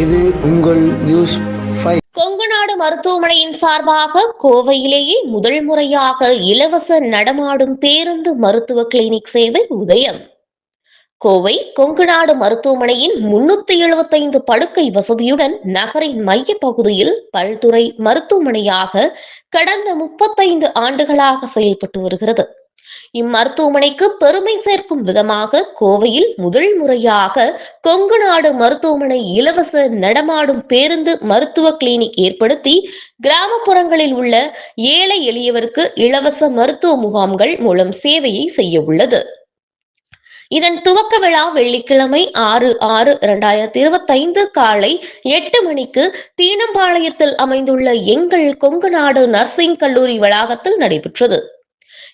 இது உங்கள் நியூஸ் கொங்குநாடு மருத்துவமனையின் சார்பாக கோவையிலேயே முதல் முறையாக இலவச நடமாடும் பேருந்து மருத்துவ கிளினிக் சேவை உதயம். கோவை கொங்குநாடு மருத்துவமனையின் முன்னூத்தி எழுபத்தைந்து படுக்கை வசதியுடன் நகரின் மைய பகுதியில் பல்துறை மருத்துவமனையாக கடந்த முப்பத்தைந்து ஆண்டுகளாக செயல்பட்டு வருகிறது. இம்மருத்துவமனைக்கு பெருமை சேர்க்கும் விதமாக கோவையில் முதல் முறையாக கொங்கு நாடு மருத்துவமனை இலவச நடமாடும் பேருந்து மருத்துவ கிளினிக் ஏற்படுத்தி கிராமப்புறங்களில் உள்ள ஏழை எளியவருக்கு இலவச மருத்துவ முகாம்கள் மூலம் சேவையை செய்ய உள்ளது. இதன் துவக்க விழா வெள்ளிக்கிழமை ஆறு ஆறு இரண்டாயிரத்தி இருபத்தைந்து காலை எட்டு மணிக்கு தீனம்பாளையத்தில் அமைந்துள்ள எங்கள் கொங்கு நாடு நர்சிங் கல்லூரி வளாகத்தில் நடைபெற்றது.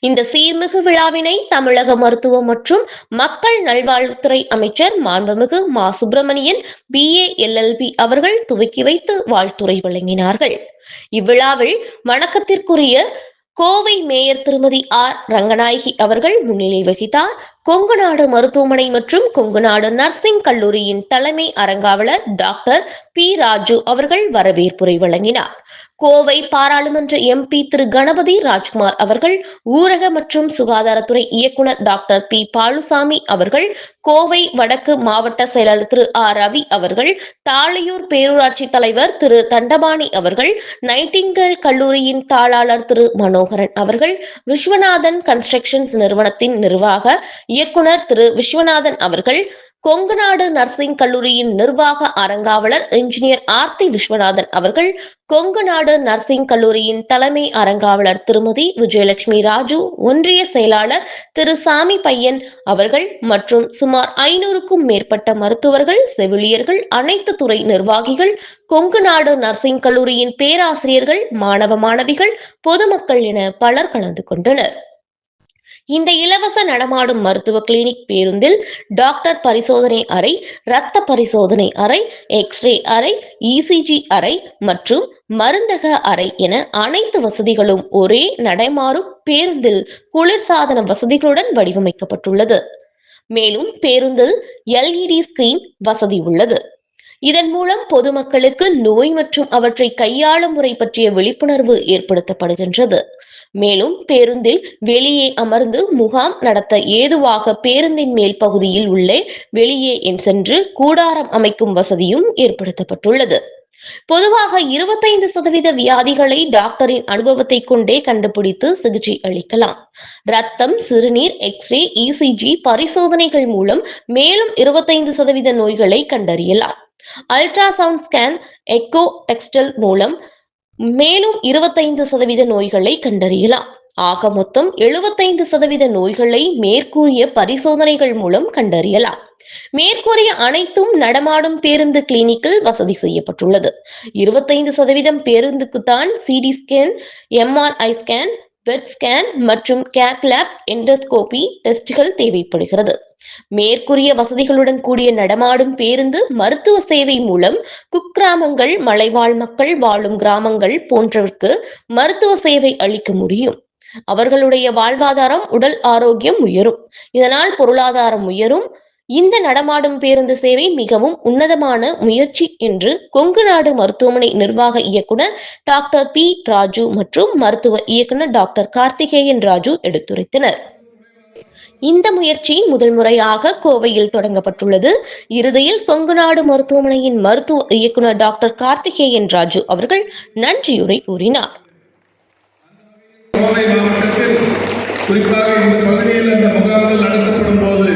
இந்த சீர்மிகு விழாவினை தமிழக மருத்துவ மற்றும் மக்கள் நல்வாழ்வுத்துறை அமைச்சர் மாண்புமிகு மா சுப்பிரமணியன் பி ஏ எல்எல்பி அவர்கள் துவக்கி வைத்து வாழ்த்துரை வழங்கினார்கள். இவ்விழாவில் வணக்கத்திற்குரிய கோவை மேயர் திருமதி ஆர் ரங்கநாயகி அவர்கள் முன்னிலை வகித்தார். கொங்குநாடு மருத்துவமனை மற்றும் கொங்குநாடு நர்சிங் கல்லூரியின் தலைமை அரங்காவலர் டாக்டர் பி ராஜு அவர்கள் வரவேற்புரை வழங்கினார். கோவை பாராளுமன்ற எம்பி திரு கணபதி ராஜ்குமார் அவர்கள் ஊரக மற்றும் சுகாதாரத்துறை இயக்குனர் டாக்டர் பி பாலுசாமி அவர்கள் கோவை வடக்கு மாவட்ட செயலாளர் திரு ஆர் ரவி அவர்கள் தாளையூர் பேரூராட்சி தலைவர் திரு தண்டபாணி அவர்கள் நைட்டிங்கல் கல்லூரியின் தாளாளர் திரு மனோகரன் அவர்கள் விஸ்வநாதன் கன்ஸ்ட்ரக்ஷன்ஸ் நிறுவனத்தின் நிர்வாக இயக்குனர் திரு. விஸ்வநாதன் அவர்கள் கொங்குநாடு நர்சிங் கல்லூரியின் நிர்வாக அரங்காவலர் இன்ஜினியர் ஆர்த்தி விஸ்வநாதன் அவர்கள் கொங்குநாடு நர்சிங் கல்லூரியின் தலைமை அரங்காவலர் திருமதி விஜயலட்சுமி ராஜு ஒன்றிய செயலாளர் திரு. சாமி பையன் அவர்கள் மற்றும் சுமார் ஐநூறுக்கும் மேற்பட்ட மருத்துவர்கள் செவிலியர்கள் அனைத்து துறை நிர்வாகிகள் கொங்குநாடு நர்சிங் கல்லூரியின் பேராசிரியர்கள் மாணவ மாணவிகள் பொதுமக்கள் என பலர் கலந்து கொண்டனர். இந்த இலவச நடமாடும் மருத்துவ கிளினிக் பேருந்தில் டாக்டர் பரிசோதனை அறை இரத்த பரிசோதனை அறை எக்ஸ்ரே அறை இசிஜி அறை மற்றும் மருந்தக அறை என அனைத்து வசதிகளும் ஒரே நடைமாறும் பேருந்தில் குளிர்சாதன வசதிகளுடன் வடிவமைக்கப்பட்டுள்ளது. மேலும் பேருந்தில் எல்இடி ஸ்கிரீன் வசதி உள்ளது. இதன் மூலம் பொதுமக்களுக்கு நோய் மற்றும் அவற்றை கையாளும் முறை பற்றிய விழிப்புணர்வு ஏற்படுத்தப்படுகின்றது. மேலும் பேருந்தில் வெளியே அமர்ந்து முகாம் நடத்த ஏதுவாக பேருந்தின் மேல் பகுதியில் உள்ளே வெளியே என் சென்று கூடாரம் அமைக்கும் வசதியும் ஏற்படுத்தப்பட்டுள்ளது. பொதுவாக இருபத்தைந்து சதவீத வியாதிகளை டாக்டரின் அனுபவத்தை கொண்டே கண்டுபிடித்து சிகிச்சை அளிக்கலாம். ரத்தம் சிறுநீர் எக்ஸ்ரே இசிஜி பரிசோதனைகள் மூலம் மேலும் இருபத்தைந்து சதவீத நோய்களை கண்டறியலாம். அல்ட்ராசவுண்ட் ஸ்கேன் எக்கோ டெக்ஸ்டல் மூலம் மேலும் இருபத்தைந்து சதவீத நோய்களை கண்டறியலாம். ஆக மொத்தம் எழுபத்தைந்து சதவீத நோய்களை மேற்கூறிய பரிசோதனைகள் மூலம் கண்டறியலாம். மேற்கூறிய அனைத்தும் நடமாடும் பேருந்து கிளினிக்கில் வசதி செய்யப்பட்டுள்ளது. இருபத்தைந்து சதவீதம் பேருந்துக்கு தான் CT scan MRI scan PET scan மற்றும் கேக்லாப் எண்டோஸ்கோபி டெஸ்ட்கள் தேவைப்படுகிறது. மேற்கூறிய வசதிகளுடன் கூடிய நடமாடும் பேருந்து மருத்துவ சேவை மூலம் குக்கிராமங்கள் மலைவாழ் மக்கள் வாழும் கிராமங்கள் போன்றவர்க்கு மருத்துவ சேவை அளிக்க முடியும். அவர்களுடைய வாழ்வாதாரம் உடல் ஆரோக்கியம் உயரும். இதனால் பொருளாதாரம் உயரும். இந்த நடமாடும் பேருந்து சேவை மிகவும் உன்னதமான முயற்சி என்று கொங்கு நாடு மருத்துவமனை நிர்வாக இயக்குனர் டாக்டர் பி. ராஜு மற்றும் மருத்துவ இயக்குனர் டாக்டர் கார்த்திகேயன் ராஜு எடுத்துரைத்தனர். இந்த முயற்சி முதல் முறையாக கோவையில் தொடங்கப்பட்டுள்ளது. இறுதியில் கொங்குநாடு மருத்துவமனையின் மருத்துவ இயக்குநர் டாக்டர் கார்த்திகேயன் ராஜு அவர்கள் நன்றியுரை கூறினார். குறிப்பாக இந்த பகுதியில் இந்த முகாம்கள் நடத்தப்படும் போது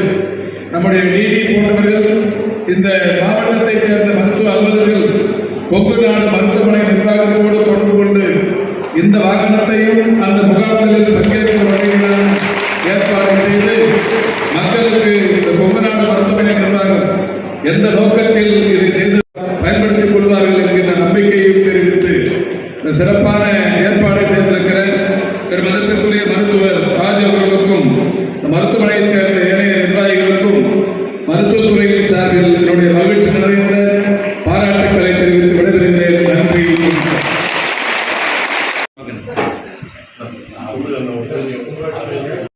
நம்முடைய நீதி போன்றவர்கள் இந்த மாவட்டத்தைச் சேர்ந்த மருத்துவ அலுவலர்கள் கொங்கு நாடு மருத்துவமனை நிர்வாகத்தோடு தொடர்பு கொண்டு இந்த வாகனம் அந்த முகாம்களில் பங்கேற்கிற வகையிலான ஏற்பாடு செய்து மக்களுக்கு இந்த கொங்கு நாடு மருத்துவமனை நிர்வாகம் எந்த நோக்கத்தில் இதை செய்து பயன்படுத்திக் கொள்வார்கள் என்கின்ற நம்பிக்கையும் தெரிவித்து இந்த சிறப்பான ஏற்பாடு செய்திருக்கிற திரு மதத்திற்குரிய மருத்துவர் ராஜ் அவர்களுக்கும் இந்த மருத்துவமனையைச் சேர்ந்த ஏனைய நிர்வாகிகளுக்கும் மருத்துவத்துறையின் சார்பில் என்னுடைய மகிழ்ச்சி நிறைந்த பாராட்டுக்களை தெரிவித்து விடைபெறுகிறேன் நன்றி Thank you.